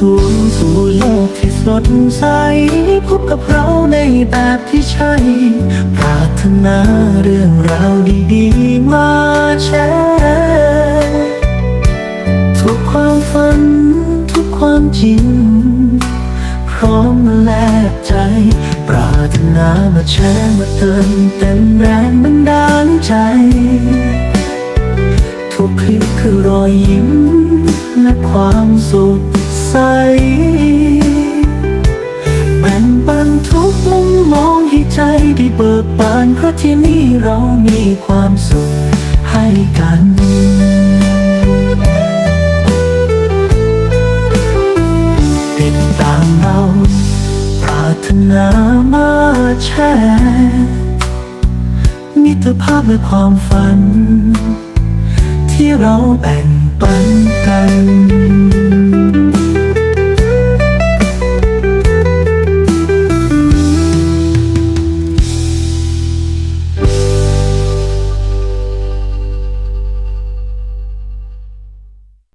ตัวสู่โลกที่สดใส พบกับเราในแบบที่ใช่ ปรารถนาเรื่องราวดีๆ มาแชร์ทุกความฝัน ทุกความจริง พร้อมมาแลกใจ ปรารถนามาแชร์มาเติมเต็มแรงบันดาลใจทุกคลิปคือรอยยิ้มและความสุข ใส แบ่งปันทุกมุมมองให้ใจได้เบิกบานเพราะที่นี่เรามีความสุขให้กันติดตามเราปรารถนามาแชร์มิตรภาพและความฝัน ที่เราแบ่งปันกัน